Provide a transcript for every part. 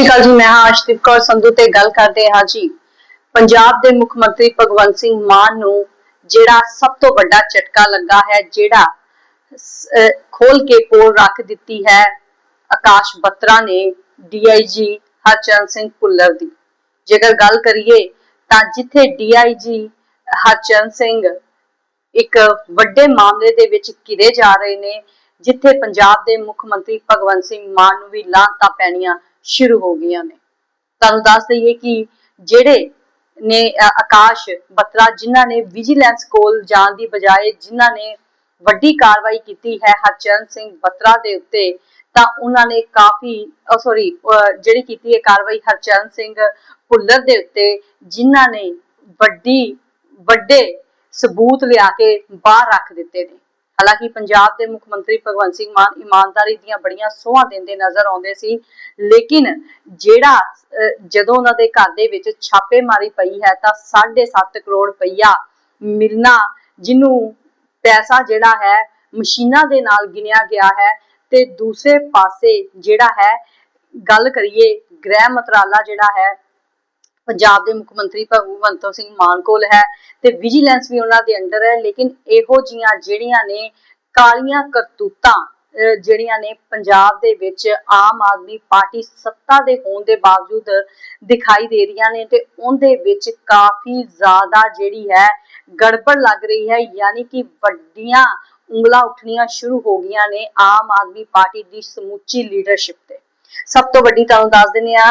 ਸ਼੍ਰੀ ਅਕਾਲ ਜੀ, ਮੈਂ ਹਾਂ ਅਸ਼ਦੀਪ ਕੌਰ ਸੰਧੂ ਤੇ ਗੱਲ ਕਰਦੇ ਹਾਂ ਜੀ। ਪੰਜਾਬ ਦੇ ਮੁੱਖ ਮੰਤਰੀ ਭਗਵੰਤ ਸਿੰਘ ਮਾਨ ਨੂੰ ਜਿਹੜਾ ਸਭ ਤੋਂ ਵੱਡਾ ਝਟਕਾ ਲੱਗਾ ਹੈ, ਜਿਹੜਾ ਖੋਲ ਕੇ ਪੋਲ ਰੱਖ ਦਿੱਤੀ ਹੈ ਆਕਾਸ਼ ਬੱਤਰਾ ਨੇ ਡੀਆਈਜੀ ਹਰਚਰਨ ਸਿੰਘ ਭੁੱਲਰ ਦੀ। ਜੇਕਰ ਗੱਲ ਕਰੀਏ ਤਾਂ ਜਿੱਥੇ ਡੀਆਈਜੀ ਹਰਚਰਨ ਸਿੰਘ ਇੱਕ ਵੱਡੇ ਮਾਮਲੇ ਦੇ ਵਿੱਚ ਘਿਰੇ ਜਾ ਰਹੇ ਨੇ, ਜਿੱਥੇ ਪੰਜਾਬ ਦੇ ਮੁੱਖ ਮੰਤਰੀ ਭਗਵੰਤ ਸਿੰਘ ਮਾਨ ਨੂੰ ਵੀ ਲਾਂਤਾਂ ਪੈਣੀਆਂ ਸ਼ੁਰੂ ਹੋ ਗਈਆਂ ਨੇ। ਤੁਹਾਨੂੰ ਦੱਸ ਦਈਏ ਕਿ ਜਿਹੜੇ ਨੇ ਆਕਾਸ਼ ਬਤਰਾ ਜਿਨ੍ਹਾਂ ਨੇ ਵਿਜੀਲੈਂਸ ਕੋਲ ਜਾਣ ਦੀ ਬਜਾਏ ਜਿਨ੍ਹਾਂ ਨੇ ਵੱਡੀ ਕਾਰਵਾਈ ਕੀਤੀ ਹੈ ਹਰਚਰਨ ਸਿੰਘ ਬਤਰਾ ਦੇ ਉੱਤੇ, ਤਾਂ ਉਹਨਾਂ ਨੇ ਕਾਫੀ ਸੌਰੀ ਜਿਹੜੀ ਕੀਤੀ ਹੈ ਕਾਰਵਾਈ ਹਰਚਰਨ ਸਿੰਘ ਭੁੱਲਰ ਦੇ ਉੱਤੇ, ਜਿਨ੍ਹਾਂ ਨੇ ਵੱਡੀ, ਵੱਡੇ ਸਬੂਤ ਲਿਆ ਕੇ ਬਾਹਰ ਰੱਖ ਦਿੱਤੇ ਨੇ। ਹਾਲਾਂਕਿ ਪੰਜਾਬ ਦੇ ਮੁੱਖ ਮੰਤਰੀ ਭਗਵੰਤ ਸਿੰਘ ਮਾਨ ਇਮਾਨਦਾਰੀ ਦੀਆਂ ਬੜੀਆਂ ਸੋਹਾਂ ਦਿੰਦੇ ਨਜ਼ਰ ਆਉਂਦੇ ਸੀ, ਲੇਕਿਨ ਜਿਹੜਾ ਜਦੋਂ ਉਹਨਾਂ ਦੇ ਘਰ ਦੇ ਵਿੱਚ ਛਾਪੇਮਾਰੀ ਪਈ ਹੈ ਤਾਂ 7.5 ਕਰੋੜ ਰੁਪਈਆ ਮਿਲਣਾ, ਜਿਹਨੂੰ ਪੈਸਾ ਜਿਹੜਾ ਹੈ, ਮਸ਼ੀਨਾਂ ਦੇ ਨਾਲ ਗਿਣਿਆ ਗਿਆ ਹੈ ਤੇ ਦੂਸਰੇ ਪਾਸੇ ਜਿਹੜਾ ਹੈ, ਗੱਲ ਕਰੀਏ ਗ੍ਰਹਿ ਮੰਤਰਾਲਾ ਜਿਹੜਾ ਹੈ ਪੰਜਾਬ ਦੇ ਮੁੱਖ ਮੰਤਰੀ ਭਗਵੰਤ ਸਿੰਘ ਮਾਨ ਕੋਲ ਹੈ ਤੇ ਵਿਜੀਲੈਂਸ ਵੀ ਉਹਨਾਂ ਦੇ ਅੰਡਰ ਹੈ, ਲੇਕਿਨ ਇਹੋ ਜੀਆਂ ਜਿਹੜੀਆਂ ਨੇ ਕਾਲੀਆਂ ਕਰਤੂਤਾਂ ਜਿਹੜੀਆਂ ਨੇ ਪੰਜਾਬ ਦੇ ਵਿੱਚ ਆਮ ਆਦਮੀ ਪਾਰਟੀ ਸੱਤਾ ਦੇ ਹੋਣ ਦੇ ਬਾਵਜੂਦ ਦਿਖਾਈ ਦੇ ਰਹੀਆਂ ਨੇ ਤੇ ਉਹਦੇ ਵਿੱਚ ਕਾਫੀ ਜ਼ਿਆਦਾ ਜਿਹੜੀ ਹੈ ਗੜਬੜ ਲੱਗ ਰਹੀ ਹੈ, ਯਾਨੀ ਕਿ ਵੱਡੀਆਂ ਉਂਗਲਾਂ ਉੱਠਣੀਆਂ ਸ਼ੁਰੂ ਹੋ ਗਈਆਂ ਨੇ ਆਮ ਆਦਮੀ ਪਾਰਟੀ ਦੀ ਸਮੁੱਚੀ ਲੀਡਰਸ਼ਿਪ ਤੇ। ਸਭ ਤੋਂ ਵੱਡੀ ਤੁਹਾਨੂੰ ਦੱਸ ਦਿੰਦੇ ਆ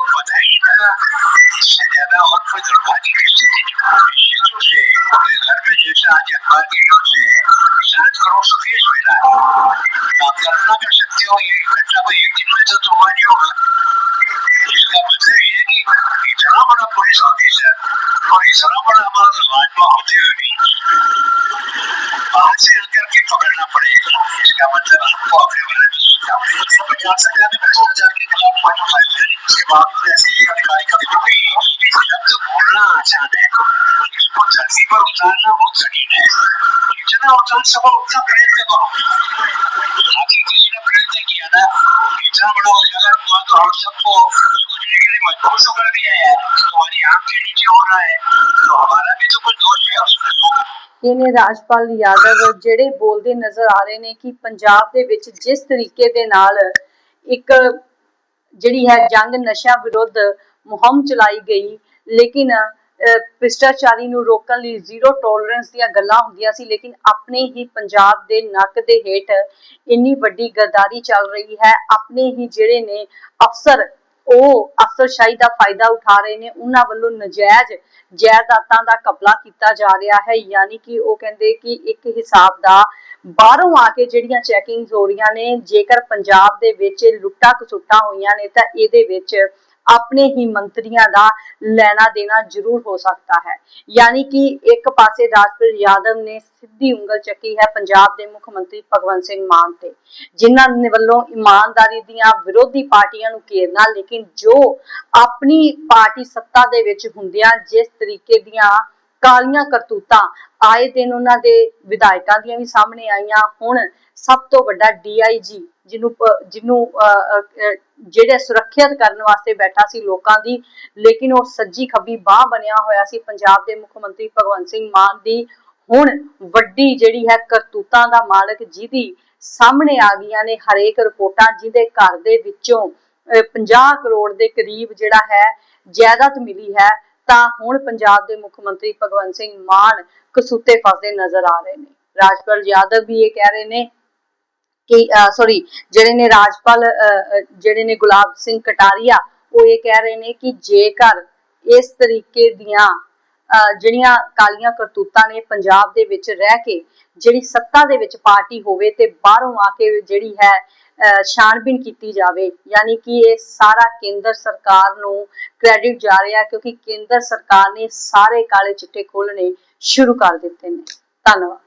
本来呢，现在呢，我推出了这个事情，也就是咱们这些健康的就是咱这种水水的，啊，咱那个是钓鱼，咱们也就是这种玩意儿，就是咱们这也给给咱们那不少的是，不少那么嘛是玩嘛好的，啊，这个给咱们那不的，是咱们这个保护的，咱们这个。जितना उतार सको उतना प्रयत्न करो आगे किसी ने प्रयत्न किया ना इतना बड़ा उजागर हुआ तो हम सबको सोचने के लिए मजबूर तो कर दिया है तुम्हारी आंख के नीचे हो रहा है तो हमारा भी तो कुछ दोष है उसमें ਇਹ ਨੇ ਰਾਜਪਾਲ ਯਾਦਵ ਜਿਹੜੇ ਬੋਲਦੇ ਨਜ਼ਰ ਆ ਰਹੇ ਨੇ ਕਿ ਪੰਜਾਬ ਦੇ ਵਿੱਚ ਜਿਸ ਤਰੀਕੇ ਦੇ ਨਾਲ ਇੱਕ ਜਿਹੜੀ ਹੈ ਜੰਗ ਨਸ਼ਾ ਵਿਰੁੱਧ ਮੁਹਿੰਮ ਚਲਾਈ ਗਈ ਲੇਕਿਨ ਭ੍ਰਿਸ਼ਟਾਚਾਰੀ ਨੂੰ ਰੋਕਣ ਲਈ ਜ਼ੀਰੋ ਟੋਲਰੈਂਸ ਦੀਆਂ ਗੱਲਾਂ ਹੁੰਦੀਆਂ ਸੀ, ਲੇਕਿਨ ਆਪਣੇ ਹੀ ਪੰਜਾਬ ਦੇ ਨੱਕ ਦੇ ਹੇਠ ਇੰਨੀ ਵੱਡੀ ਗਰਦਾਰੀ ਚੱਲ ਰਹੀ ਹੈ, ਆਪਣੇ ਹੀ ਜਿਹੜੇ ਨੇ ਅਫਸਰ, ਉਹ ਅਫਸਰਸ਼ਾਹੀ ਦਾ ਫਾਇਦਾ ਉਠਾ ਰਹੇ ਨੇ, ਉਹਨਾਂ ਵੱਲੋਂ ਨਜਾਇਜ਼ ਜਾਇਦਾਦਾਂ ਦਾ ਕਬਲਾ ਕੀਤਾ ਜਾ ਰਿਹਾ ਹੈ, ਯਾਨੀ ਕਿ ਉਹ ਕਹਿੰਦੇ ਕਿ ਇੱਕ ਹਿਸਾਬ ਦਾ ਬਾਹਰੋਂ ਆ ਕੇ ਜਿਹੜੀਆਂ ਚੈਕਿੰਗਸ ਹੋ ਰਹੀਆਂ ਨੇ, ਜੇਕਰ ਪੰਜਾਬ ਦੇ ਵਿੱਚ ਲੁੱਟਾਂ ਕਸੁੱਟਾ ਹੋਈਆਂ ਨੇ, ਤਾਂ ਇਹਦੇ ਵਿੱਚ ਆਪਣੇ ਹੀ ਮੰਤਰੀਆਂ ਦਾ ਲੈਣਾ ਦੇਣਾ ਜ਼ਰੂਰ ਹੋ ਸਕਦਾ ਹੈ। ਯਾਨੀ ਕਿ ਇੱਕ ਪਾਸੇ ਰਾਜਪਾਲ ਯਾਦਵ ਨੇ ਸਿੱਧੀ ਉਂਗਲ ਚੱਕੀ ਹੈ ਪੰਜਾਬ ਦੇ ਮੁੱਖ ਮੰਤਰੀ ਭਗਵੰਤ ਸਿੰਘ ਮਾਨ ਤੇ, ਜਿਨ੍ਹਾਂ ਨੇ ਵੱਲੋਂ ਇਮਾਨਦਾਰੀ ਦੀਆਂ ਵਿਰੋਧੀ ਪਾਰਟੀਆਂ ਨੂੰ ਘੇਰਨਾ, ਲੇਕਿਨ ਜੋ ਆਪਣੀ ਪਾਰਟੀ ਸੱਤਾ ਦੇ ਵਿੱਚ ਹੁੰਦਿਆਂ ਜਿਸ ਤਰੀਕੇ ਦੀਆਂ ਕਾਲੀਆਂ ਕਰਤੂਤਾਂ। ਆਏ ਦਿਨ ਉਹਨਾਂ ਦੇ ਵਿਧਾਇਕਾਂ ਦੀਆਂ ਵੀ ਸਾਹਮਣੇ ਆਈਆਂ। ਹੁਣ ਸਭ ਤੋਂ ਵੱਡਾ ਡੀਆਈਜੀ ਜਿਹਨੂੰ ਜਿਹਨੂੰ ਜਿਹੜੇ ਸੁਰੱਖਿਅਤ ਕਰਨ ਵਾਸਤੇ ਬੈਠਾ ਸੀ ਲੋਕਾਂ ਦੀ, ਲੇਕਿਨ ਉਹ ਸੱਜੀ ਖੱਬੀ ਬਾਹ ਬਣਿਆ ਹੋਇਆ ਸੀ ਪੰਜਾਬ ਦੇ ਮੁੱਖ ਮੰਤਰੀ ਭਗਵੰਤ ਸਿੰਘ ਮਾਨ ਦੀ। ਹੁਣ ਵੱਡੀ ਜਿਹੜੀ ਹੈ ਕਰਤੂਤਾਂ ਦਾ ਮਾਲਕ ਜਿਹਦੀ ਸਾਹਮਣੇ ਆ ਗਈਆਂ ਨੇ ਹਰੇਕ ਰਿਪੋਰਟਾਂ, ਜਿਹਦੇ ਘਰ ਦੇ ਵਿੱਚੋਂ 50 ਕਰੋੜ ਦੇ ਕਰੀਬ ਜਿਹੜਾ ਹੈ ਜਾਇਦਾਦ ਮਿਲੀ ਹੈ। ਤਾਂ ਹੁਣ ਪੰਜਾਬ ਦੇ ਮੁੱਖ ਮੰਤਰੀ ਭਗਵੰਤ ਸਿੰਘ ਮਾਨ ਕਸੂਤੇ ਫਸਦੇ ਨਜ਼ਰ ਆ ਰਹੇ ਨੇ। ਰਾਜਪਾਲ ਯਾਦਵ ਵੀ ਇਹ ਕਹਿ ਰਹੇ ਨੇ ਕਿ ਸੌਰੀ ਜਿਹੜੇ ਨੇ ਰਾਜਪਾਲ ਜਿਹੜੇ ਨੇ ਗੁਲਾਬ ਸਿੰਘ ਕਟਾਰੀਆ, ਉਹ ਇਹ ਕਹਿ ਰਹੇ ਨੇ ਕਿ ਜੇਕਰ ਇਸ ਤਰੀਕੇ ਦੀਆਂ ਜਿਹੜੀਆਂ ਕਾਲੀਆਂ ਕਰਤੂਤਾਂ ਨੇ ਪੰਜਾਬ ਦੇ ਵਿੱਚ ਰਹਿ ਕੇ, ਜਿਹੜੀ ਸੱਤਾ ਦੇ ਵਿੱਚ ਪਾਰਟੀ ਹੋਵੇ ਤੇ ਬਾਹਰੋਂ ਆ ਕੇ ਜਿਹੜੀ ਹੈ, ਅਹ ਕੀਤੀ ਜਾਵੇ, ਯਾਨੀ ਕਿ ਇਹ ਸਾਰਾ ਕੇਂਦਰ ਸਰਕਾਰ ਨੂੰ ਕ੍ਰੈਡਿਟ ਜਾ ਰਿਹਾ ਕਿਉਂਕਿ ਕੇਂਦਰ ਸਰਕਾਰ ਨੇ ਸਾਰੇ ਕਾਲੇ ਚਿੱਟੇ ਖੋਲਣੇ ਸ਼ੁਰੂ ਕਰ ਦਿੱਤੇ ਨੇ। ਧੰਨਵਾਦ।